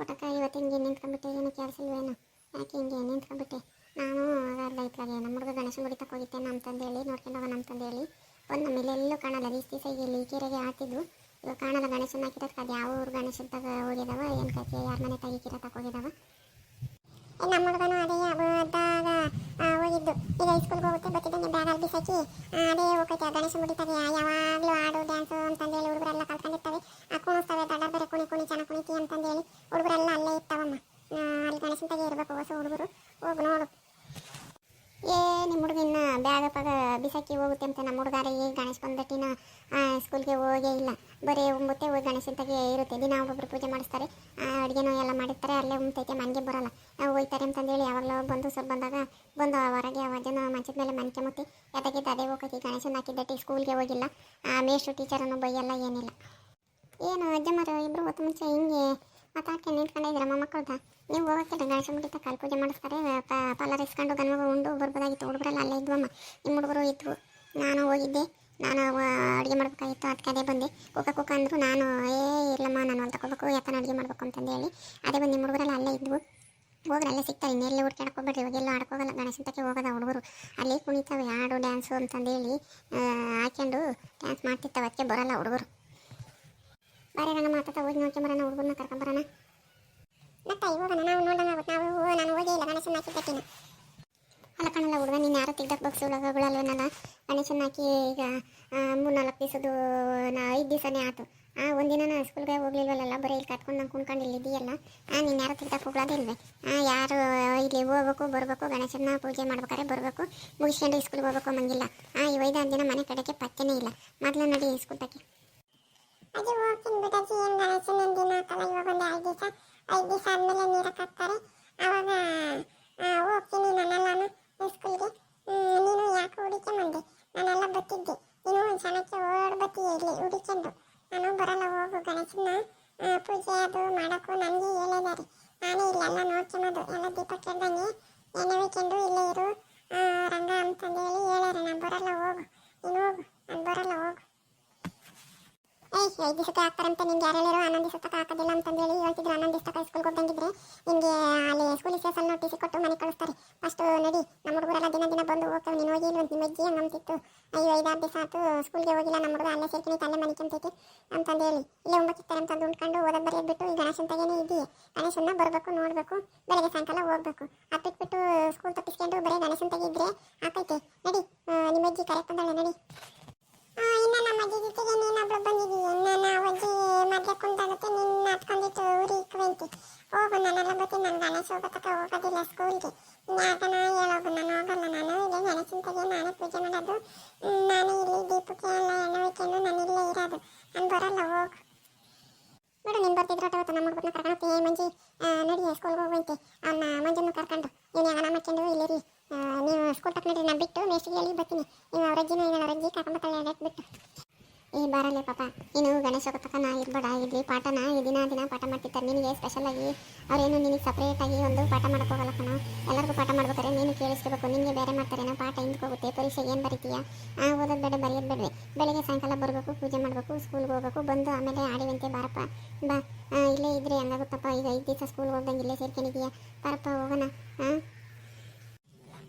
ಪಟಕ ಇವತ್ತು ಹಿಂಗೆ ನಿಂತ್ಕೊಂಡ್ಬಿಟ್ಟೆ ಏನು ಕೆಲಸ ಇಲ್ವೇನು ಯಾಕೆ ಹಿಂಗೆ ನಿಂತ್ಕೊಂಡ್ಬಿಟ್ಟೆ ನಾನು ಅರ್ಧ ಇತ್ಲಾಗೆ ನಮ್ಮ ಹುಡುಗ ಗಣೇಶ ಗುಡಿ ತಕ್ಕ ಹೋಗಿದ್ದೆ ನಮ್ಮ ಹೇಳಿ ನೋಡ್ಕೊಂಡು ಹೋಗ ನಮ್ಮ ತಂದೆಯಲ್ಲಿ. ಒಂದು ನಮ್ಮಲ್ಲಿ ಎಲ್ಲೂ ಕಾಣಲ್ಲ. ರೀಸ್ ದಿವಸ ಇಲ್ಲಿ ಕೆರೆಗೆ ಆಡ್ತಿದ್ವು ಇವಾಗ ಕಾಣಲ್ಲ ಗಣೇಶನ ಹಾಕಿರೋದಕ್ಕೆ ಅದು ಯಾವ ಊರು ಗಣೇಶನ ತಗ ಹೋಗಿದಾವ ಏನು ಕತೆ ಯಾರ ಮನೆ ತೆಗಿಕಿರ ತಕ ಏ, ನಮ್ಮ ಹುಡುಗನು ಅದೇ ಹೋದಾಗ ಹೋಗಿದ್ದು. ಈಗ ಸ್ಕೂಲ್ಗೆ ಹೋಗುತ್ತೆ ಬರ್ತಿದ್ದಂಗೆ ಬ್ಯಾಗ್ ಅಲ್ಲಿ ಬಿಸಾಕಿ ಅದೇ ಹೋಗೈತೆ ಗಣೇಶ ಮುಡಿತಾರೆ ಯಾವಾಗಲೂ ಆಡು ಡ್ಯಾನ್ಸು ಅಂತಂದೇಳಿ ಹುಡುಗರೆಲ್ಲ ಕಲ್ತ್ಕೊಂಡಿರ್ತವೆ ಆ ಕುಣಿಸ್ತವೆ ದೊಡ್ಡ ಬೇರೆ ಕುಣಿ ಕುಣಿ ಚೆನ್ನಾಗಿ ಕುಣಿತಿ ಅಂತಂದು ಹೇಳಿ ಹುಡುಗರೆಲ್ಲ ಅಲ್ಲೇ ಇರ್ತಾವಮ್ಮ ಆ, ಅಲ್ಲಿ ಗಣೇಶನ ತಗೆ ಇರಬೇಕು ಹೊಸ ಹುಡುಗರು ಹೋಗು ನೋಡು ಏ ನಿಮ್ಮ ಹುಡುಗ ಇನ್ನು ಬ್ಯಾಗ ಪಾಗ ಬಿಸಾಕಿ ಹೋಗುತ್ತೆ ಅಂತ ನಮ್ಮ ಹುಡುಗಾರ ಈಗ ಗಣೇಶ ಬಂದ್ಬಿಟ್ಟಿನ ಸ್ಕೂಲ್ಗೆ ಹೋಗೇ ಇಲ್ಲ. ಬರೀ ಮುತ್ತೆ ಹೋಗಿ ಗಣೇಶನ ಇರುತ್ತೆ. ದಿನ ಒಬ್ಬೊಬ್ರು ಪೂಜೆ ಮಾಡಿಸ್ತಾರೆ. ಅಡುಗೆನೂ ಎಲ್ಲ ಮಾಡಿರ್ತಾರೆ, ಅಲ್ಲೇ ಉಮ್ತೈತೆ ಮನೆಗೆ ಬರಲ್ಲ. ನಾವು ಹೋಗ್ತಾರೆ ಅಂತಂದೇಳಿ ಯಾವಾಗಲೂ ಬಂದು ಸ್ವಲ್ಪ ಬಂದಾಗ, ಬಂದು ಹೊರಗೆ ಅವಾಜನ ಮಂಚದ ಮೇಲೆ ಮನ್ಕೆ ಮುತ್ತಿ ಎದಾಗಿದ್ದು ಅದೇ ಹೋಗೈತಿ, ಗಣೇಶನ ಹಾಕಿದ್ದಟ್ಟಿ ಸ್ಕೂಲ್ಗೆ ಹೋಗಿಲ್ಲ. ಆ ಮೇಷ್ಟ್ರು ಟೀಚರನ್ನು ಬೈಯಲ್ಲ, ಏನಿಲ್ಲ. ಏನು ಅಜ್ಜಮ್ಮರು ಇಬ್ಬರು ಹೊತ್ತು ಮುಂಚೆ ಹಿಂಗೆ ಮಾತಾಡ್ಕೆ ನಿಂತ್ಕೊಂಡಿದ್ದೀರ ಮೊಮ್ಮಕ್ಕಳ್ದ ನೀವು ಹೋಗೋಕ್ಕಿಲ್ಲ ಗಣೇಶ ಮುಗಿತ ಕಾಲು ಪೂಜೆ ಮಾಡಿಸ್ತಾರೆ ಪಾಲರ್ ಇಸ್ಕೊಂಡು ಗನ್ಮಗ ಉಂಡು, ಬರ್ಬೋದಾಗಿತ್ತು, ಹುಡುಗರೆಲ್ಲ ಅಲ್ಲೇ ಇದ್ವಮ್ಮ. ನಿಮ್ಮ ಹುಡುಗರು ಇದ್ವು ನಾನು ಹೋಗಿದ್ದೆ. ನಾನು ಅಡುಗೆ ಮಾಡ್ಬೇಕಾಗಿತ್ತು, ಅದಕ್ಕೆ ಅದೇ ಬಂದೆ. ಕುಕ್ಕ ಕುಕ್ಕ ಅಂದರು ನಾನು, ಏ, ಇಲ್ಲಮ್ಮ, ನಾನು ಅಲ್ಲಿ ತಗೋಬೇಕು ಯಾಕಂದ್ರೆ ಅಡುಗೆ ಮಾಡಬೇಕು? ಅಂತಂದು ಹೇಳಿ, ಅದೇ ಬಂದು ನಿಮ್ಮ ಹುಡುಗರೆಲ್ಲ ಅಲ್ಲೇ ಇದ್ವು. ಹೋಗ್ರೆ ಅಲ್ಲೇ ಸಿಗ್ತಾರೆ ಇನ್ನೆಲ್ಲಿ ಹುಡ್ಕಾಡಕ್ಕೆ ಹೋಗ್ಬೇಡ್ರಿ, ಇವಾಗೆಲ್ಲ ಆಡ್ಕೋಗಲ್ಲ ಗಣೇಶಂತಕ್ಕೆ ಹೋಗೋದ ಹುಡುಗರು. ಅಲ್ಲಿ ಕುಣಿತಾವೆ, ಹಾಡು, ಡ್ಯಾನ್ಸು ಅಂತಂದೇಳಿ ಹಾಕ್ಯಂಡು ಡ್ಯಾನ್ಸ್ ಮಾಡ್ತಿರ್ತಾವೆ ಅದಕ್ಕೆ ಬರಲ್ಲ ಹುಡುಗರು. ಬಾರಿ ನಾನು ಮಾತಾಡ್ತಾ ಹೋಗಿ ನೋಡ್ಕೊಂಬರೋಣ ಹುಡುಗರನ್ನ ಕರ್ಕೊಂಬರೋಣ ಮತ್ತೆ ಹೋಗೋಣ ನಾವು ನೋಡೋಣ, ನಾವು, ನಾನು ಹೋಗೇ ಇಲ್ಲ ಗಣೇಶನ ಹಾಕಿದ್ದಕ್ಕಿನ. ಅಲ್ಲ ಕಣಲ್ಲ ಹುಡುಗ, ನೀನು ಯಾರು ತೆಗ್ದಾಕ ಬಗ್ಸಿ ಒಳಗಗಳಲ್ವನಲ್ಲ ಗಣೇಶನ ಹಾಕಿ ಈಗ ಮೂರು ನಾಲ್ಕು ದಿವಸದ್ದು, ನಾ ಐದು ದಿವಸನೇ ಆಯ್ತು ಆ, ಒಂದಿನ ನಾನು ಸ್ಕೂಲ್ಗೆ ಹೋಗ್ಲಿಲ್ವಲ್ಲ ಬರೀ ಇಲ್ಲಿ ಕಟ್ಕೊಂಡು ನಂಗೆ ಕುಣ್ಕೊಂಡು ಇಲ್ಲಿ ಇದೆಯಲ್ಲ? ಆ, ನೀನು ಯಾರು ತೆಗ್ದಕ್ಕೆ ಹೋಗ್ಲಾದಿಲ್ವೇ ಯಾರು ಇಲ್ಲಿ ಹೋಗ್ಬೇಕು, ಬರಬೇಕು ಗಣೇಶನ ಪೂಜೆ ಮಾಡ್ಬೇಕಾದ್ರೆ ಬರಬೇಕು, ಮುಗಿಸ್ಕೊಂಡು ಸ್ಕೂಲ್ಗೆ ಹೋಗ್ಬೇಕು ಮಂಗಿಲ್ಲ ಆ, ಈ ಐದಾರು ದಿನ ಮನೆ ಕಡೆಗೆ ಪತ್ತೆನೇ ಇಲ್ಲ. ಮೊದಲು ನಡಿ ಸ್ಕೂಲ್ ತಕ್ಕೆ ಅದು ಹೋಗ್ತೀನಿ ಬಿಡಜ್ಜಿ ಏನು ಗಣೇಶನ ದಿನ ಆತಲ್ಲ ಇವಾಗ ಒಂದು ಐದು ದಿವಸ? ಐದು ದಿವಸ ಆದಮೇಲೆ ನೀರಕ್ಕೆ ಹಾಕ್ತಾರೆ ಆವಾಗ ಆ, ಹೋಗ್ತೀನಿ ನಾನೆಲ್ಲಾನು ಸ್ಕೂಲ್ಗೆ ನೀನು ಯಾಕೆ ಹುಡಿಕೊಂಬಂದೆ ನಾನೆಲ್ಲ ಬತ್ತಿದ್ದೆ ನೀನು ಒಂದು ಕ್ಷಣಕ್ಕೆ ಓಡ್ ಬತ್ತಿ ಇಲ್ಲಿ ಹುಡಿಕೊಂಡು ನಾನು ಬರಲ್ಲ ಹೋಗು ಗಣೇಶನ ಆ, ಪೂಜೆ ಅದು ಮಾಡೋಕ್ಕೂ ನನಗೆ ಹೇಳಿದಾರೆ ನಾನೇ ಇಲ್ಲೆಲ್ಲ ನೋಡ್ಕೊಳೋದು ಎಲ್ಲ ದೀಪ ಕೆಡ್ದಂಗೆ ಎಣ್ಣೆ ಒಯ್ಕೊಂಡು ಇಲ್ಲೇ ಇರು ಆ, ರಂಗ ಅಂತಂದು ಹೇಳಿ ಹೇಳ್ಯಾರೆ ನಾನು ಬರಲ್ಲ ಹೋಗು ನೀನು ಹೋಗು ನಾನು ಬರಲ್ಲ ಹೋಗು. ಐದು ದಿವಸಕ್ಕೆ ಹಾಕ್ತಾರಂತೆ ನಿಮ್ಗೆ ಯಾರು ಹೇಳಿರೋ ಹನ್ನೊಂದು ದಿವಸಕ್ಕೆ ಹಾಕೋದಿಲ್ಲ ಅಂತಂದೇಳಿ ಹೇಳ್ತಿದ್ರು, ಹನ್ನೊಂದು ದಿವಸಕ್ಕೆ ಸ್ಕೂಲ್ಗೆ ಹೋಗ್ದಂಗಿದ್ರೆ ನಿಮಗೆ ಅಲ್ಲಿ ಸ್ಕೂಲ್ ಸೇಸಲ್ಲಿ ನೋಟಿಸಿ ಕೊಟ್ಟು ಮನೆ ಕಳಿಸ್ತಾರೆ. ಫಸ್ಟ್ ನಡಿ, ನಮ್ಮ ಹುಡುಗರೆಲ್ಲ ದಿನ ದಿನ ಬಂದು ಹೋಗ್ತಾವೆ, ನೀನು ಹೋಗಿ ಒಂದು ನಿಮ್ಮ ಅಜ್ಜಿ ಹಂಗಂತಿತ್ತು ಅಯ್ಯೋ ಐದಾರು ದಿವಸ ಆಯ್ತು ಸ್ಕೂಲ್ಗೆ ಹೋಗಿಲ್ಲ, ನಮ್ಮ ಹುಡುಗ ಅಲ್ಲೇ ಸೇರ್ಕೊಂಡು ಅಲ್ಲೇ ಮನೆ ಕೆಂತೈತಿ ಅಂತಂದು ಹೇಳಿ. ಇಲ್ಲೇ ಒಂಬತ್ತಿರ್ತಾರೆ ಅಂತಂದು ಉಂಡ್ಕೊಂಡು ಓದೋದು ಬರೆಯೋದು ಬಿಟ್ಟು ಈ ಗಣೇಶನ ತಗೇನೆ ಇದೆಯೇ ಗಣೇಶನ ಬರಬೇಕು, ನೋಡಬೇಕು, ಬೆಳಗ್ಗೆ ಸಾಯಂಕಾಲ ಹೋಗ್ಬೇಕು. ಅದು ಬಿಟ್ಬಿಟ್ಟು ಸ್ಕೂಲ್ ತಪ್ಪಿಸ್ಕೊಂಡು ಬರೀ ಗಣೇಶನ ತೆಗಿದ್ರೆ ಆಕೈತೆ. ನಡಿ ನಿಮ್ಮ ಅಜ್ಜಿ ಕರೆಕ್ಟ್ ಅಂದಾಳೆ ನಡಿ. ಇನ್ನ ನಮ್ಮ ಅಜ್ಜಿ ಜೊತೆಗೆ ನೀನೊಬ್ಳು ಬಂದಿದ್ದೀಯ ನನ್ನ ಅಜ್ಜಿ ಮದ್ವೆ ಕುಂತಾಗುತ್ತೆ ನಿನ್ನ ಹತ್ಕೊಂಡಿತ್ತು ಊರಿ ಕುವೆಂತಿ ಹೋಗು ನನ್ನೆಲ್ಲ ಬತ್ತಿ ನಾನು ಗಣೇಶ ಹೋಗೋತಕ್ಕ ಹೋಗೋದಿಲ್ಲ ಸ್ಕೂಲ್ಗೆ. ಯಾಕನ ಹೇಳೋಗು ನಾನು ಹೋಗಲ್ಲ. ನಾನು ಇಲ್ಲೇ ಗಣೇಶನ ತೆಗೆ ನಾನೇ ಪೂಜೆ ಮಾಡೋದು. ನಾನು ಇಲ್ಲಿ ದೀಪಕ್ಕೆ ಎಲ್ಲ ಎಣ್ಣೆ ನಾನು ಇಲ್ಲೇ ಇರೋದು. ನಾನು ಬರಲ್ಲ, ಹೋಗು. ನೋಡು, ನೀನು ಬರ್ತಿದ್ರು ಅವತ್ತು ನಮ್ಮ ಹುಡುಗನ ಕರ್ಕೊಂಡು ಏ, ಮಂಜಿ ನಡಿ, ಸ್ಕೂಲ್ಗೆ ಹೋಗುವಂತೆ ಅವನ್ನ ಮಂಜನ್ನು ಕರ್ಕೊಂಡು. ನೀನು ಯಾವನ ಮಾಡ್ಕೊಂಡು ಇಲ್ಲಿರಿ. ನೀವು ಸ್ಕೂಲ್ ತಕ್ಕ ನಡಿ ನಾನು ಬಿಟ್ಟು ಮೇಸ್ಟಿಗೆ ಹೇಳಿ ಬರ್ತೀನಿ. ನೀವು ಅವ್ರ ಅಜ್ಜಿನ ಇಲ್ಲ ಅವ್ರ ಅಜ್ಜಿ ಕರ್ಕೊಂಬತ್ತಾಳೆ ಬಾರಲ್ಲೇ ಪಾಪ. ನೀನು ಗಣೇಶ ತಕ್ಕ ನಾ ಇರ್ಬೇಡ. ಇರಲಿ ಪಾಠನ? ದಿನ ದಿನ ಪಾಠ ಮಾಡ್ತಿರ್ತಾರೆ. ನಿನಗೆ ಸ್ಪೆಷಲ್ ಆಗಿ ಅವರೇನು ನಿನಗೆ ಸಪ್ರೇಟಾಗಿ ಒಂದು ಪಾಠ ಮಾಡಕ್ಕೆ ಹೋಗಲ್ಲ ಕಣ. ಎಲ್ಲರಿಗೂ ಪಾಠ ಮಾಡ್ಬೇಕಾದ್ರೆ ನೀನು ಕೇಳಿಸ್ಕೋಬೇಕು. ನಿನಗೆ ಬೇರೆ ಮಾಡ್ತಾರೆ ನಾವು ಪಾಠ ಹೋಗುತ್ತೆ. ಪರೀಕ್ಷೆ ಏನು ಬರೀತೀಯ? ಆ, ಓದೋದು ಬೇಡ, ಬರೆಯೋದು ಬೇಡವೆ ಬೆಳಗ್ಗೆ ಸಾಯಂಕಾಲ ಬರಬೇಕು, ಪೂಜೆ ಮಾಡಬೇಕು ಸ್ಕೂಲ್ಗೆ ಹೋಗಬೇಕು. ಬಂದು ಆಮೇಲೆ ಆಡಿವಂತೆ ಬಾರಪ್ಪ. ಬಾ. ಇಲ್ಲೇ ಇದ್ರೆ ಹಂಗಾಗುತ್ತಪ್ಪ. ಈಗ ಐದು ದಿವಸ ಸ್ಕೂಲ್ಗೆ ಹೋಗ್ದಂಗೆ ಇಲ್ಲೇ ಸೇರ್ಕೊಂಡಿದೀಯಾ ಬಾರಪ್ಪ, ಹೋಗೋಣ. ಹಾಂ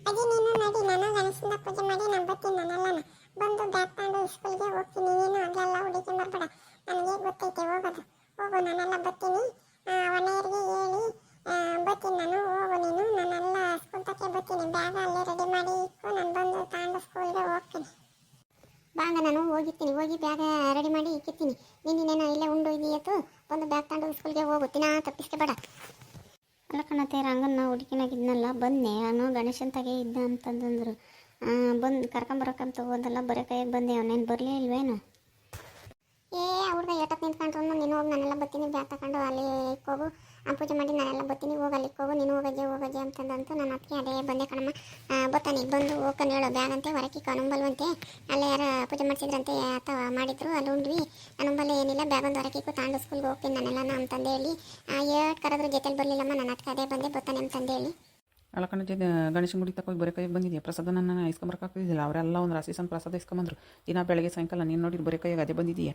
ಅದೇ ನೀನು ನಡಿ ನಾನು ಗಣೇಶನ ಪೂಜೆ ಮಾಡಿ ನಂಬತ್ತೀನಿ ಬರ್ತೀನಿ ನಾನೆಲ್ಲನ ಬಂದು ಬ್ಯಾಗ್ ತಗೊಂಡು ಸ್ಕೂಲ್ಗೆ ಹೋಗ್ತೀನಿ. ನೀನು ಅಲ್ಲೆಲ್ಲ ಹುಡುಕೊಂಡು ಬರ್ಬೇಡ. ನನಗೆ ಗೊತ್ತೈತೆ ಹೋಗೋದು. ಹೋಗು ನಾನೆಲ್ಲ ಬರ್ತೀನಿ. ಒಣೆಯರಿಗೆ ಹೇಳಿ. ಬರ್ತೀನಿ ನಾನು ಹೋಗು ನೀನು. ನಾನೆಲ್ಲ ಸ್ಕೂಲ್ ತಕ್ಕೆ ಬರ್ತೀನಿ. ಬ್ಯಾಗ್ ಅಲ್ಲೇ ರೆಡಿ ಮಾಡಿ ಇಟ್ಟು ನಾನು ಬಂದು ತಗೊಂಡು ಸ್ಕೂಲ್ಗೆ ಹೋಗ್ತೀನಿ. ಬಾಂಗ ನಾನು ಹೋಗಿರ್ತೀನಿ. ಹೋಗಿ ಬ್ಯಾಗ ರೆಡಿ ಮಾಡಿ ಇಕ್ಕಿರ್ತೀನಿ. ನೀನೇನೋ ಇಲ್ಲೇ ಉಂಡು ಇದೆಯತ್ತು ಬಂದು ಬ್ಯಾಗ್ ತಗೊಂಡು ಸ್ಕೂಲ್ಗೆ ಹೋಗುತ್ತೀನಿ ತಪ್ಪಿಸ್ಕೋಬೇಡ. ಅಲ್ಲ ಕಣತೆ ರಂಗನ್ನ ಹುಡುಕಿನಾಗಿದ್ನಲ್ಲ ಬಂದೆ. ನಾನು ಗಣೇಶನ್ ತಗೆ ಇದ್ದ ಅಂತಂದಂದ್ರು. ಬಂದು ಕರ್ಕೊಂಬರಕ್ಕಂತ ಹೋಗೋದಲ್ಲ ಬರೋ ಕೈಯಾಗ ಬಂದೆ ಅವನೇನು ಬರಲೇ ಇಲ್ವೇನು? ಏ ಅವ್ರನ್ನ ಏಟಕ್ಕೆ ನಿಂತ್ಕೊಂಡ್ರು ನೀನು ಹೋಗಿ ನಾನೆಲ್ಲ ಬರ್ತೀನಿ ಬ್ಯಾಗ್ ತಗೊಂಡು ಅಲ್ಲಿ ಹೋಗು ಆ ಪೂಜೆ ಮಾಡಿ ನಾನೆಲ್ಲ ಬರ್ತೀನಿ ಹೋಗಿ ಅಲ್ಲಿಗೆ ಹೋಗು ನೀನು ಹೋಗಜ್ಜೆ ಹೋಗಜ್ಜೆ ಅಂತಂದಂತು ನಾನು ಅದಕ್ಕೆ ಅದೇ ಬಂದೆ ಕಣಮ್ಮ. ಆ, ಬರ್ತಾನೆ ಈಗ ಬಂದು ಹೋಗ್ಕೊಂಡು ಹೇಳೋ ಬ್ಯಾಗ್ ಅಂತೆ ಹೊರಕ್ಕೆ ಕಣಂಬಲ್ವಂತೆ ಅಲ್ಲೇ ಯಾರು ಪೂಜೆ ಮಾಡಿಸಿದ್ರಂತೆ ಅಥವಾ ಮಾಡಿದ್ರು ಅಲ್ಲಿ ಉಂಡ್ವಿ. ಅನುಂಬಲ್ಲ ಏನಿಲ್ಲ ಬ್ಯಾಗ್ ಒಂದು ಹೊರಕ್ಕೆ ತಾಂಡು ಸ್ಕೂಲ್ಗೆ ಹೋಗ್ತೀನಿ ನಾನೆಲ್ಲ ತಂದೆ ಹೇಳಿ ಏಟ್ ಕರೆದ್ರು ಜೊತೆಲಿ ಬರಲಿಲ್ಲಮ್ಮ ನನ್ನ ಅತ್ತೆ ಅದೇ ಬಂದೆ ಬರ್ತಾನೆ ಅಂತಂದು ಹೇಳಿ ಅಲ್ಲ ಕಣ ಜನ ಗಣೇಶನ ಗುಡಿ ಹೋಗಿ ಬರೀ ಕೈಗೆ ಬಂದಿದ್ಯಾ? ಪ್ರಸಾದ ನನ್ನ ಇಸ್ಕೊಂಬರಕ್ಕಾಗ್ತಿದ್ದಿಲ್ಲ ಅವರೆಲ್ಲ ಒಂದು ರಾಶಿ ಸಣ್ಣ ಪ್ರಸಾದ ಇಸ್ಕೊಂಬಂದ್ರು ದಿನ ಬೆಳಗ್ಗೆ ಸಾಯಂಕಾಲ ನೀನು ನೋಡಿ ಬರೀ ಕೈಯಾಗ ಅದೇ ಬಂದಿದೀಯಾ?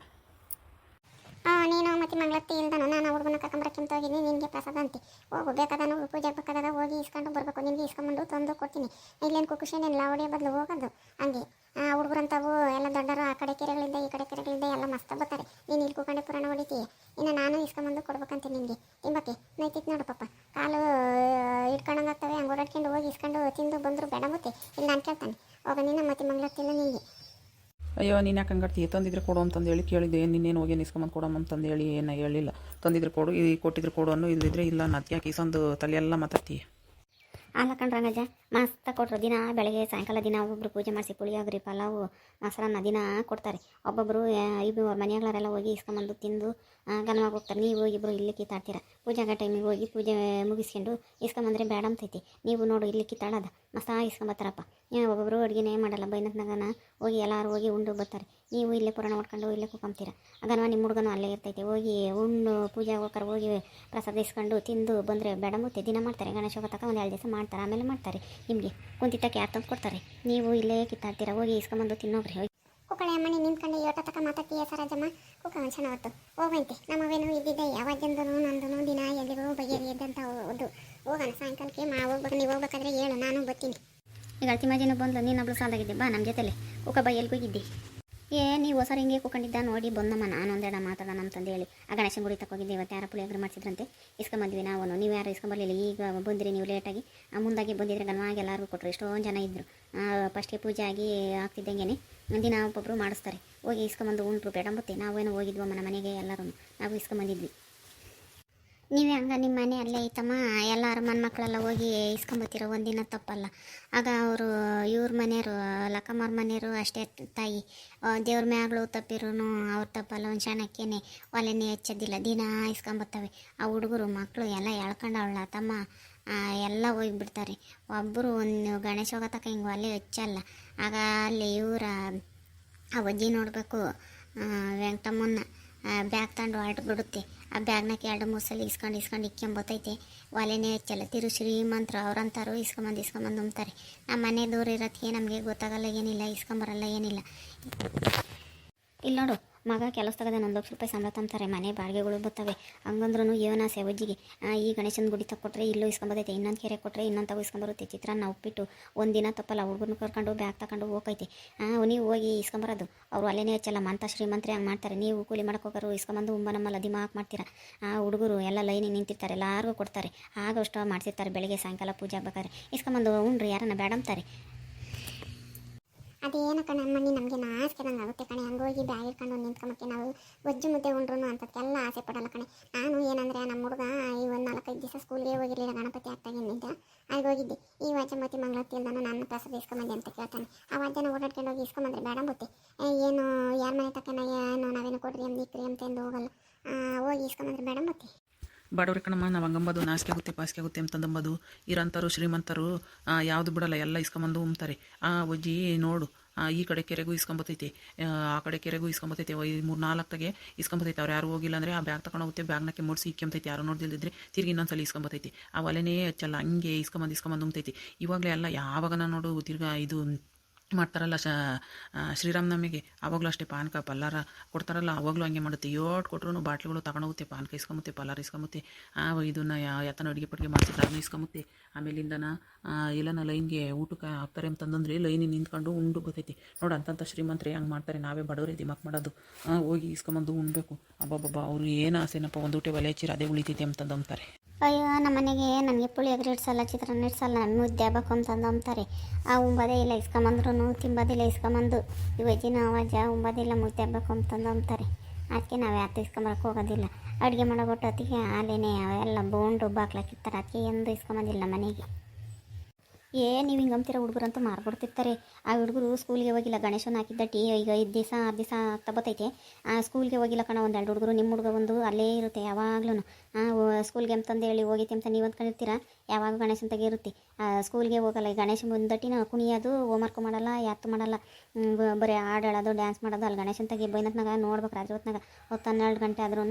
ಮಂಗಳತ್ತಿ ಇಲ್ದನು ನಾನು ಹುಡುಗನ ಕರ್ಕೊಂಬರಕ್ಕಿಂತ ಹೋಗಿದ್ದೀನಿ ನಿನಗೆ ಪ್ರಸಾದ ಅಂತ. ಹೋಗು ಬೇಕಾದನು ಪೂಜೆಗೆ ಬೇಕಾದಾಗ ಹೋಗಿ ಇಸ್ಕೊಂಡು ಬರಬೇಕು ನಿನಗೆ ಇಸ್ಕೊಂಬಂದು ತಂದು ಕೊಡ್ತೀನಿ. ಇಲ್ಲೇನು ಕುಖುಷೇನಿಲ್ಲ ಹೊಡಿಯೋ ಬದಲು ಹೋಗೋದು. ಹಂಗೆ, ಆ ಹುಡುಗರಂತವು ಎಲ್ಲ ದೊಡ್ಡರು ಆ ಕಡೆ ಕೆರೆಗಳಿಂದ, ಈ ಕಡೆ ಕೆರೆಗಳಿಂದ ಎಲ್ಲ ಮಸ್ತ ಬರ್ತಾರೆ. ನೀನು ಇಲ್ಲಿ ಕೂಕೊಂಡೆ ಪುರಾಣ ಹೊಡಿತೀಯ ಇನ್ನು ನಾನು ಇಸ್ಕೊಂಬಂದು ಕೊಡ್ಬೇಕಂತ ನಿನಗೆ. ತಿಂಬಕ್ಕೆ ನೈತಿತ್ತು ನೋಡು ಪಾಪ. ಕಾಲು ಇಟ್ಕೊಂಡಂಗಾಗ್ತವೆ ಹಂಗೆ ಓಡಾಡ್ಕೊಂಡು ಹೋಗಿ ಇಸ್ಕೊಂಡು ತಿಂದು ಬಂದರು ಬೇಡ ಮತ್ತೆ. ಇಲ್ಲಿ, ನಾನು ಕೇಳ್ತಾನೆ. ಹೋಗ ನಿನ್ನ ಮತ್ತೆ ಮಂಗಳತ್ತಿಲ್ಲ ನಿನಗೆ. ಅಯ್ಯೋ, ನೀನು ಯಾಕೆ ಹಂಗಾಡ್ತೀಯ ತಂದಿದ್ರೆ ಕೊಡು ಅಂತಂದು ಹೇಳಿ ಏನು ನಿನ್ನೇನು ಹೋಗಿ ಇಸ್ಕೊಂಬಂದು ಕೊಡಮ್ಮ ಅಂತಂದು ಹೇಳಿ ಏನು ಹೇಳಿಲ್ಲ. ತಂದಿದ್ರೆ ಕೊಡು, ಈ ಕೊಟ್ಟಿದ್ರೆ ಕೊಡು ಅನ್ನೋ ಇಲ್ಲದಿದ್ರೆ ಇಲ್ಲ ನಾನು ಯಾಕೆ ಇಸೊಂದು ತಲೆಯೆಲ್ಲ ಮಾತಾಡ್ತೀಯ? ಅಲ್ಲ ಕಣ್ರಂಗಜ್ಜ ಮಸ್ತ ಕೊಟ್ರು ದಿನ, ಬೆಳಗ್ಗೆ ಸಾಯಂಕಾಲ ದಿನ ಒಬ್ಬೊಬ್ರು ಪೂಜೆ ಮಾಡಿಸಿ ಪುಳಿಯೋಗರಿ ಪಲಾವು, ಮೊಸರನ್ನ ದಿನ ಕೊಡ್ತಾರೆ. ಒಬ್ಬೊಬ್ಬರು ಇಬ್ಬರು ಮನೆಯಾಗಳೆಲ್ಲ ಹೋಗಿ ಇಸ್ಕೊಂಬಂದು ತಿಂದು ಗನವಾಗಿ ಹೋಗ್ತಾರೆ. ನೀವು ಇಬ್ಬರು ಇಲ್ಲಿ ಕಿತ್ತಾಡ್ತೀರ. ಪೂಜೆಗೆ ಟೈಮಿಗೆ ಹೋಗಿ ಪೂಜೆ ಮುಗಿಸ್ಕೊಂಡು ಇಸ್ಕೊಂಬಂದ್ರೆ ಬೇಡ ಅಂತೈತಿ. ನೀವು ನೋಡು ಇಲ್ಲಿ ಕಿತ್ತಾಡೋದ. ಮಸ್ತ ಇಸ್ಕೊಂಬತ್ತಾರಪ್ಪ. ನೀವು ಒಬ್ಬೊಬ್ಬರು ಅಡುಗೆನೇ ಮಾಡಲ್ಲ. ಬೈನತ್ನಾಗನ ಹೋಗಿ ಎಲ್ಲರೂ ಹೋಗಿ ಉಂಡು ಬರ್ತಾರೆ. ನೀವು ಇಲ್ಲೇ ಪುರಾಣ ಮಾಡ್ಕೊಂಡು ಇಲ್ಲೇ ಕೂಕೊಂತೀರ ಅದನ್ನು ನಿಮ್ಮ ಹುಡುಗನು ಅಲ್ಲೇ ಇರ್ತೈತಿ. ಹೋಗಿ ಉಂಡು ಪೂಜೆ ಹೋಗ್ತಾರೆ ಹೋಗಿ ಪ್ರಸಾದ ಇಸ್ಕೊಂಡು ತಿಂದು ಬಂದರೆ ಬೇಡ ಮುತ್ತೆ. ದಿನ ಮಾಡ್ತಾರೆ. ಗಣೇಶ ತಕ್ಕ ತಕ ಒಂದು ಎರಡು ದಿವಸ ಮಾಡ್ತಾರೆ. ಆಮೇಲೆ ಮಾಡ್ತಾರೆ. ನಿಮಗೆ. ಕುಂತಿಟ್ಟಕ್ಕೆ ಯಾರು ತಂದು ಕೊಡ್ತಾರೆ? ನೀವು ಇಲ್ಲೇ ಕಿತ್ತಾಡ್ತೀರ. ಹೋಗಿ ಇಸ್ಕೊಂಬಂದು ತಿನ್ನೋಗ್ರಿ. ಕುಕ್ಕಳೆ ಅಮ್ಮನಿ ನಿಂತ್ಕೊಂಡು ಯೋಟ ತಕ ಮಾತಾಡ್ತೀಯ ಸರಾಜಮ್ಮ? ಕುಕ್ಕ ಮನುಷ್ಯನ ಹೊತ್ತು. ಹೋಗಂತೆ ನಮ್ಮವೇನು ಇದ್ದಿದ್ದೆ ಯಾವಾಗಂದನು ನಂದನು ದಿನ ಎಲ್ಲಿಗೂ ಬಗೆಹರಿ ಎದ್ದಂತ ಹೋದು. ಹೋಗೋಣ, ಸಾಯಂಕಾಲಕ್ಕೆ ಮಾ ಹೋಗ್ಬೇಕು, ನೀವು ಹೋಗ್ಬೇಕಾದ್ರೆ ಹೇಳು, ನಾನು ಬರ್ತೀನಿ. ಈಗ ಅಳ್ತಿಮಾಜಿನೂ ಬಂದ್ಲು ನೀನೊಬ್ಳು ಸಾಲಾಗಿದ್ದೆ. ಬಾ ನಮ್ಮ ಜೊತೆಲೆ. ಬಾಯಿ ಎಲ್ಲಿ ಹೋಗಿದ್ದಿ ಏ ನೀವು ಹೊಸ ಹಿಂಗೆ ಕೂಕೊಂಡಿದ್ದ ನೋಡಿ ಬಂದಮ್ಮ ನಾನು ಒಂದೆರಡ ಮಾತಾಡೋಣ ಅಂತಂದು ಹೇಳಿ. ಆ ಗಣೇಶನ ಗುಡಿ ತಕ್ಕೋಗಿದ್ದೆ, ಇವತ್ತು ಯಾರ ಪುಳಿಯೋಗರೆ ಮಾಡಿಸಿದ್ರಂತೆ. ಇಸ್ಕೊಂಬಂದ್ವಿ ನಾವು. ನೀವು ಯಾರು ಇಸ್ಕೊಂಬರ್ಲಿಲ್ಲ. ಈಗ ಬಂದಿರಿ ನೀವು ಲೇಟಾಗಿ ಮುಂದಾಗಿ ಬಂದಿದ್ರೆ ಗಣವಾಗಿ ಎಲ್ಲರಿಗೂ ಕೊಟ್ಟರು ಎಷ್ಟೊಂದು ಜನ ಇದ್ದರು ಫಸ್ಟ್ಗೆ ಪೂಜೆ ಆಗಿ ಆಗ್ತಿದ್ದಂಗೆ ದಿನ ಒಬ್ಬೊಬ್ಬರು ಮಾಡಿಸ್ತಾರೆ. ಹೋಗಿ ಇಸ್ಕೊಂಬಂದು ಉಂಟು ಬೇಡ ಮತ್ತೆ ನಾವೇನೋ ಹೋಗಿದ್ವಮ್ಮ ನಮ್ಮ ಮನೆಗೆ ಎಲ್ಲರೂ ನಾವು ಇಸ್ಕೊಂಬಂದಿದ್ವಿ. ನೀವೇ ಹಂಗ ನಿಮ್ಮ ಮನೆ ಅಲ್ಲೇ ಐತಮ್ಮ ಎಲ್ಲರೂ ಮನ ಮಕ್ಕಳೆಲ್ಲ ಹೋಗಿ ಇಸ್ಕೊಂಬತ್ತೀರ? ಒಂದಿನ ತಪ್ಪಲ್ಲ. ಆಗ ಅವರು, ಇವ್ರ ಮನೆಯವರು ಲಕ್ಕಮ್ಮರ ಮನೆಯವರು ಅಷ್ಟೇ ತಾಯಿ. ದೇವ್ರ ಮ್ಯಾಗಳು ತಪ್ಪಿರೂ ಅವ್ರ ತಪ್ಪಲ್ಲ, ಒಂದು ಕ್ಷಣಕ್ಕೇನೆ ಒಲೆನೇ ಹೆಚ್ಚೋದಿಲ್ಲ. ದಿನ ಇಸ್ಕೊಂಬತ್ತವೆ. ಆ ಹುಡುಗರು ಮಕ್ಕಳು ಎಲ್ಲ ಎಳ್ಕೊಂಡವಳ ತಮ್ಮ ಎಲ್ಲ ಹೋಗಿಬಿಡ್ತಾರೆ. ಒಬ್ಬರು ಒಂದು ಗಣೇಶ ಹೋಗೋ ತಕ್ಕ ಹಿಂಗೆ ಒಲೆ ಹೆಚ್ಚಲ್ಲ. ಆಗ ಅಲ್ಲಿ ಇವರ, ಆ ಅಜ್ಜಿ ನೋಡಬೇಕು ವೆಂಕಟಮ್ಮನ್ನ ಬ್ಯಾಗ್ ತಗೊಂಡು ಹೊರಟು ಬಿಡುತ್ತೆ ಆ ಬ್ಯಾಗ್ನಾಗ ಎರಡು ಮೂರು ಸಲ ಇಸ್ಕೊಂಡು ಇಸ್ಕೊಂಡು ಇಕ್ಕೊಂಬೋತೈತೆ ಒಲೆನೇ ಹೆಚ್ಚಲ್ಲ. ತಿರು ಶ್ರೀಮಂತರು ಅವ್ರಂತಾರು ಇಸ್ಕೊಂಬಂದು ಇಸ್ಕೊಂಬಂದು ಉಮ್ತಾರೆ ನಮ್ಮ ಮನೆ ದೂರ ಇರೋದಕ್ಕೆ ನಮಗೆ ಗೊತ್ತಾಗಲ್ಲ, ಏನಿಲ್ಲ, ಇಸ್ಕೊಂಬರಲ್ಲ, ಏನಿಲ್ಲ. ಇಲ್ಲಿ ನೋಡು. ಮಗ ಕೆಲಸ ತಗದ ಒಂದು ಲಕ್ಷ ರೂಪಾಯಿ ಸಂಬಳ ತಂತಾರೆ, ಮನೆ ಬಾಡಿಗೆಗಳು ಬರ್ತವೆ. ಹಂಗಂದ್ರೂ ಏನೋ ಸೆವಜ್ಜಿಗೆ ಈ ಗಣೇಶನ ಗುಡಿ ತಕ್ಕೊಟ್ರೆ ಇಲ್ಲೂ ಇಸ್ಕೊಂಬದೈತೆ ಇನ್ನೊಂದು ಕೆರೆ ಕೊಟ್ಟರೆ ಇನ್ನೊಂದು ತಗೋ ಇಸ್ಕೊಂಬರುತ್ತೆ. ಚಿತ್ರಾನ್ನ ಉಪ್ಪಿಟ್ಟು ಒಂದಿನ ದಿನ ತಪ್ಪಲ್ಲ ಹುಡುಗನ ಕರ್ಕೊಂಡು ಬ್ಯಾಗ್ ತಗೊಂಡು ಹೋಗೈತೆ. ನೀವು ಹೋಗಿ ಇಸ್ಕೊಂಬರೋದು. ಅವ್ರು ಅಲ್ಲೇನೇ ಹಚ್ಚಲ್ಲ, ಮಂತ ಶ್ರೀಮಂತ್ರಿ ಹಂಗೆ ಮಾಡ್ತಾರೆ, ನೀವು ಕೂಲಿ ಹೋಗೋರು, ಇಸ್ಕೊಂಬಂದು ಉಂಬ ಲದಿ ಮಾಕ್ ಮಾಡ್ತೀರಾ. ಆ, ಹುಡುಗರು ಎಲ್ಲ ಲೈನಿಗೆ ನಿಂತಿರ್ತಾರೆ, ಎಲ್ಲರಿಗೂ ಕೊಡ್ತಾರೆ. ಆಗ ಅಷ್ಟು ಮಾಡ್ತಿರ್ತಾರೆ ಬೆಳಗ್ಗೆ ಸಾಯಂಕಾಲ ಪೂಜೆ ಆಗ್ಬೇಕಾದ್ರೆ. ಇಸ್ಕೊಂಬಂದು, ಉಂಡ್ರಿ, ಯಾರನ್ನ ಬೇಡ ಅಂತಾರೆ ಅದೇನು ಕಣ ಮನೆ ನಮಗೆ ನಾಚಿಕೆ ನಂಗೆ ಆಗುತ್ತೆ ಕಣೆ. ಹಂಗೋಗಿ ಬ್ಯಾಗ್ ಇಟ್ಕೊಂಡು ನಿಂತ್ಕೊಂಬಕ್ಕೆ ನಾವು ಗೊಜ್ಜು ಮುದ್ದೆ ಉಂಡ್ರು ಅಂತದಕ್ಕೆಲ್ಲ ಆಸೆ ಪಡಲ್ಲ ಕಣೆ. ನಾನು ಏನಂದರೆ ನಮ್ಮ ಹುಡುಗ ಈ ಒಂದು ನಾಲ್ಕೈದು ದಿವಸ ಸ್ಕೂಲ್ಗೆ ಹೋಗಿರಲಿಲ್ಲ, ಗಣಪತಿ ಆಗ್ತಾಗಿನಿಂದ ಅಲ್ಲಿ ಹೋಗಿದ್ದೆ. ಈ ವಾಚಮತಿ ಮತ್ತೆ ನಾನು ನನ್ನ ಪ್ರಸಾದ ಇಸ್ಕೊಂಬಂದೆ ಅಂತ ಕೇಳ್ತಾನೆ. ಆ ವಾದ್ಯನ ಓಡಾಡ್ಕೊಂಡು ಹೋಗಿ ಇಸ್ಕೊಂಬಂದ್ರೆ ಬೇಡ ಬುತ್ತಿ ಏನು, ಯಾರ ಮನೆ ತಕ್ಕನ, ಏನು, ನಾವೇನು ಕೊಡ್ರಿ ಅಂತ ಇಕ್ರಿ ಅಂತ ಎಂದು ಹೋಗಲ್ಲ ಹೋಗಿ ಇಸ್ಕೊಂಬಂದ್ರೆ ಬೇಡ ಬುತ್ತಿ ಬಡವ್ರಿ ಕಣಮ್ಮ ನಾವು ಹಂಗಂಬೋದು ನಾಸಿಕೆ ಆಗುತ್ತೆ ಪಾಸಿಗೆ ಆಗುತ್ತೆ ಅಂತಂದಂಬೋದು ಇರಂತರು, ಶ್ರೀಮಂತರು ಯಾವುದು ಬಿಡಲ್ಲ, ಎಲ್ಲ ಇಸ್ಕೊಂಬಂದು ಉಮ್ತಾರೆ. ಆ, ಅಜ್ಜಿ, ನೋಡು ಈ ಕಡೆ ಕೆರೆಗೂ ಇಸ್ಕೊಂಬತ್ತೈತಿ ಆ ಕಡೆ ಕೆರೆಗೂ ಇಸ್ಕೊಂಬತ್ತೈತಿ ಮೂರು ತಗೆ ಇಸ್ಕೊಂಬತ್ತೈತಿ ಅವ್ರು ಯಾರು ಹೋಗಿಲ್ಲ ಅಂದರೆ, ಆ ಬ್ಯಾಗ್ ತಗೊಂಡು ಹೋಗುತ್ತೆ ಬ್ಯಾಗ್ನಕ್ಕೆ ಮೂಡಿಸಿ ಇಕ್ಕೊಂಬತೈತಿ ಯಾರು ನೋಡ್ದಿಲ್ದಿದ್ರೆ ತಿರ್ಗಿ ಇನ್ನೊಂದ್ಸಲ ಇಸ್ಕೊಂಬತ್ತೈತಿ ಆ ಒಲೆನೇ ಹಚ್ಚಲ್ಲ, ಹಂಗೆ ಇಸ್ಕೊಂಬಂದು ಇಸ್ಕೊಂಬಂದು ಉಮ್ತೈತಿ. ಇವಾಗಲೇ ಎಲ್ಲ ಯಾವಾಗ ನೋಡು, ತಿರ್ಗಾ ಇದು ಮಾಡ್ತಾರಲ್ಲ, ಶ ಶ್ರೀರಾಮ್ ನಮಗೆ. ಆವಾಗಲೂ ಅಷ್ಟೇ ಪಾನಕ ಪಲ್ಲಾರ ಕೊಡ್ತಾರಲ್ಲ ಆವಾಗಲೂ ಹಂಗೆ ಮಾಡುತ್ತೆ. ಏಟ್ ಕೊಟ್ರು ಬಾಟ್ಲಿಗಳು ತಗೊಂಡೋಗುತ್ತೆ ಪಾನಕ ಇಸ್ಕೊಂಬುತ್ತೆ ಪಲ್ಲಾರ ಇಸ್ಕೊಂಬುತ್ತೆ ಆ, ಇದನ್ನು ಯಾತನ ಅಡುಗೆ ಪಡುಗೆ ಮಾಡ್ತಿದ್ರೆ ಅದನ್ನ ಇಸ್ಕೊಂಬುತ್ತೆ ಆಮೇಲಿಂದನ ಎಲ್ಲನ ಲೈನ್ಗೆ ಊಟಕ್ಕೆ ಹಾಕ್ತಾರೆ ಅಂತಂದ್ರೆ ಲೈನಿಗೆ ನಿಂತ್ಕೊಂಡು ಉಂಡು ಬರ್ತೈತಿ. ನೋಡಿ ಅಂತಂತ ಶ್ರೀಮಂತರೇ ಹಂಗೆ ಮಾಡ್ತಾರೆ. ನಾವೇ ಬಡವರೇ, ದಿಮಾಕ್ ಮಾಡೋದು. ಹೋಗಿ ಇಸ್ಕೊಂಬಂದು ಉಣ್ಬೇಕು. ಅಬ್ಬಬ್ಬಬ್ಬ, ಅವರು ಏನು ಆಸೆನಪ್ಪ ಒಂದು ಊಟ ಒಲೆ ಹಚ್ಚಿರ ಅದೇ ಉಳಿತೈತಿ ಅಂತಂದು ಅಂತಾರೆ ಅಯ್ಯೋ ನಮ್ಮ ಮನೆಗೆ ನನಗೆ ಪುಳಿಯೋಗರೆ ಇಡ್ಸಲ್ಲ, ಚಿತ್ರಾನ್ನ ಇಡ್ಸಲ್ಲ ನಮ್ಮ ಮುದ್ದೆ ಹಬ್ಬಕ್ಕೆ ಅಂತಂದು ಅಂಬ್ತಾರೆ ಆ ಉಂಬದೇ ಇಲ್ಲ ಇಸ್ಕೊಂಬಂದ್ರು ತಿಂಬೋದಿಲ್ಲ, ಇಸ್ಕೊಂಬಂದು. ಇವಜ್ಜಿನ ಅವಾಜ ಉಂಬದಿಲ್ಲ ಮುದ್ದೆ ಹಬ್ಬಕ್ಕೆ ಅಂತಂದು ಅಂಬ್ತಾರೆ ಅದಕ್ಕೆ ನಾವು ಯಾತು ಇಸ್ಕೊಂಬರಕ್ಕೆ ಹೋಗೋದಿಲ್ಲ. ಅಡುಗೆ ಮಾಡೋ ಹೊತ್ತಿಗೆ ಹಾಲೇನೆ ಅವೆಲ್ಲ ಬೋಂಡು ಬಾಕ್ಲಾಕಿರ್ತಾರೆ ಅದಕ್ಕೆ ಎಂದು ಇಸ್ಕೊಂಬಂದಿಲ್ಲ ಮನೆಗೆ. ಏ, ನೀವು ಹಿಂಗೆ ಅಂತೀರ ಹುಡುಗರಂತೂ ಮಾರ್ಬಿಡ್ತಿರ್ತಾರೆ. ಆ ಹುಡುಗರು ಸ್ಕೂಲ್ಗೆ ಹೋಗಿಲ್ಲ, ಗಣೇಶನ ಹಾಕಿದ್ದ ಟೀ ಈಗ ಐದು ದಿವಸ ಆರು ದಿವಸ ಆಗ್ತಾ ಬತ್ತೈತೆ ಆ ಸ್ಕೂಲ್ಗೆ ಹೋಗಿಲ್ಲ ಕಣ ಒಂದು ಎರಡು ಹುಡುಗರು ನಿಮ್ಮ ಹುಡುಗ ಒಂದು ಅಲ್ಲೇ ಇರುತ್ತೆ ಯಾವಾಗ್ಲೂ ಸ್ಕೂಲ್ಗೆ ಅಂತಂದು ಹೇಳಿ ಹೋಗೈತೆ ಅಂತ ನೀವು ಅಂದ್ಕೊಂಡಿರ್ತೀರ? ಯಾವಾಗ ಗಣೇಶನ ತೆಗೆ ಇರುತ್ತೆ. ಸ್ಕೂಲ್ಗೆ ಹೋಗಲ್ಲ, ಈ ಗಣೇಶ ಮುಂದಟ್ಟಿನ ಕುಣಿಯೋದು ಹೋಮ್ವರ್ಕ್ ಮಾಡಲ್ಲ ಯಾತ್ತು ಮಾಡಲ್ಲ. ಬರೀ ಹಾಡು ಹೇಳೋದು ಡ್ಯಾನ್ಸ್ ಮಾಡೋದು, ಅಲ್ಲಿ ಗಣೇಶನ ತೆಗೆ ಬೈನತ್ನಾಗ ನೋಡ್ಬೇಕು ರಾತ್ರಿ ಹೊತ್ನಾಗ ಹೊತ್ತು ಹನ್ನೆರಡು ಗಂಟೆ ಆದ್ರೂ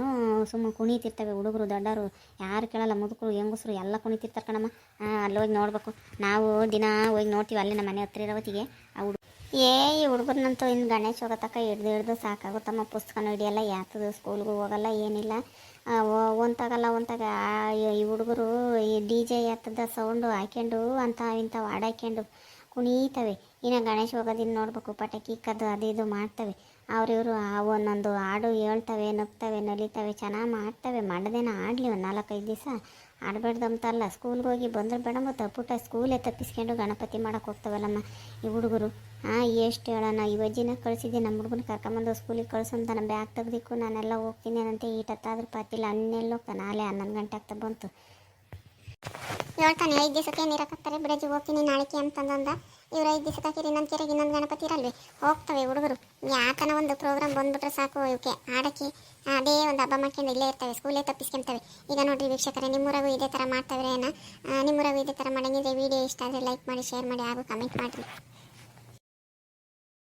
ಸುಮ್ಮನೆ ಕುಣಿತಿರ್ತವೆ ಹುಡುಗರು ದೊಡ್ಡವರು ಯಾರು ಕೇಳಲ್ಲ, ಮುದುಕರು, ಹೆಂಗಸರು ಎಲ್ಲ ಕುಣಿತಿರ್ತಾರೆ ಕಣಮ್ಮ. ಅಲ್ಲಿ ಹೋಗಿ ನೋಡ್ಬೇಕು. ನಾವು ದಿನ ಹೋಗಿ ನೋಡ್ತೀವಿ, ಅಲ್ಲಿ ನಮ್ಮ ಮನೆ ಹತ್ರ ಇರೋ ಹೊತ್ತಿಗೆ ಆ ಹುಡುಗ ಏ, ಈ ಹುಡುಗರ್ನಂತೂ ಇನ್ನು ಗಣೇಶ ಹೋಗೋ ತಕ್ಕ ಹಿಡ್ದು ಹಿಡ್ದು ಸಾಕಾಗುತ್ತಮ್ಮ, ಪುಸ್ತಕನೂ ಹಿಡಿಯಲ್ಲ, ಯಾತದು ಸ್ಕೂಲ್ಗೂ ಹೋಗಲ್ಲ, ಏನಿಲ್ಲ. ಒಂತಾಗಲ್ಲ ಒಂತಾಗ ಈ ಹುಡುಗರು ಈ ಡಿ ಜೆ ಯಾತದ ಸೌಂಡು ಹಾಕ್ಯಂಡು ಅಂಥ ಇಂಥವು ಹಾಡು ಹಾಕ್ಯಂಡು ಕುಣೀತವೆ. ಇನ್ನು ಗಣೇಶ ಹೋಗೋದಿನ್ನು ನೋಡ್ಬೇಕು, ಪಟಾಕಿ ಕದ್ದು ಅದು ಇದು ಮಾಡ್ತವೆ. ಅವ್ರಿವರು ಒಂದೊಂದು ಹಾಡು ಹೇಳ್ತವೆ, ನಗ್ತವೆ, ನಲಿತವೆ, ಚೆನ್ನಾಗಿ ಮಾಡ್ತವೆ, ಮಾಡದೇನ ಆಡಲಿ ಒಂದು ನಾಲ್ಕೈದು ದಿವಸ. ಆಡಬೇಡ್ದಂತಲ್ಲ ಸ್ಕೂಲ್ಗೆ ಹೋಗಿ ಬಂದ್ರೆ ಬೇಡ ಮತ್ತು ಪುಟ್ಟ ಸ್ಕೂಲೇ ತಪ್ಪಿಸ್ಕೊಂಡು ಗಣಪತಿ ಮಾಡಕ್ಕೆ ಹೋಗ್ತವಲ್ಲಮ್ಮ ಈ ಹುಡುಗರು. ಹಾಂ ಎಷ್ಟು ಹೇಳೋಣ ಈ ಅಜ್ಜಿನ ಕಳಿಸಿದ್ದೆ ನಮ್ಮ ಹುಡುಗನ ಕರ್ಕೊಂಬಂದು ಸ್ಕೂಲಿಗೆ ಕಳಿಸು ಅಂತ ನಮ್ಮ ಬ್ಯಾಗ್ ತೆಗ್ದಿಕ್ಕು, ನಾನೆಲ್ಲ ಹೋಗ್ತೀನಿ ಅಂತ ಈಟತ್ತಾದ್ರೂ ಪಾತಿಲ್ಲ ಹನ್ನೆಲ್ಲ ಹೋಗ್ತಾನೆ, ನಾಳೆ ಹನ್ನೊಂದು ಗಂಟೆ ಆಗ್ತಾ ಬಂತು. ಹೇಳ್ತಾನೆ ಐದು ದಿವಸಕ್ಕೆ ಏನು ಇರಕತ್ತಾರೆ ಬಿಡಜಿ ಹೋಗ್ತೀನಿ ನಾಳೆಗೆ ಅಂತಂದಂದ. ಇವ್ರು ಐದು ದಿವಸಕ್ಕೆ ಹಾಕಿರಿ ಇನ್ನೊಂದು ಕೆರೆಗೆ ಇನ್ನೊಂದು ಗಣಪತಿ ಇರಲ್ವೇ? ಹೋಗ್ತವೆ ಹುಡುಗರು. ಯಾಕನ ಒಂದು ಪ್ರೋಗ್ರಾಮ್ ಬಂದ್ಬಿಟ್ರೆ ಸಾಕು ಇವಕ್ಕೆ ಆಡಕ್ಕೆ ಅದೇ ಒಂದು ಹಬ್ಬ ಮಾಡ್ಕೊಂಡು ಇಲ್ಲೇ ಇರ್ತವೆ ಸ್ಕೂಲೇ ತಪ್ಪಿಸ್ಕೊಂತವೆ. ಈಗ ನೋಡ್ರಿ ವೀಕ್ಷಕರೇ, ನಿಮ್ಮೂರಾಗೂ ಇದೇ ಥರ ಮಾಡ್ತಾವ್ರೆ ಏನ? ನಿಮ್ಮೂರಾಗೂ ಇದೇ ಥರ ಮಾಡಂಗಿದ್ರೆ ವಿಡಿಯೋ ಇಷ್ಟ ಆದರೆ ಲೈಕ್ ಮಾಡಿ ಶೇರ್ ಮಾಡಿ ಹಾಗೂ ಕಮೆಂಟ್ ಮಾಡಿರಿ.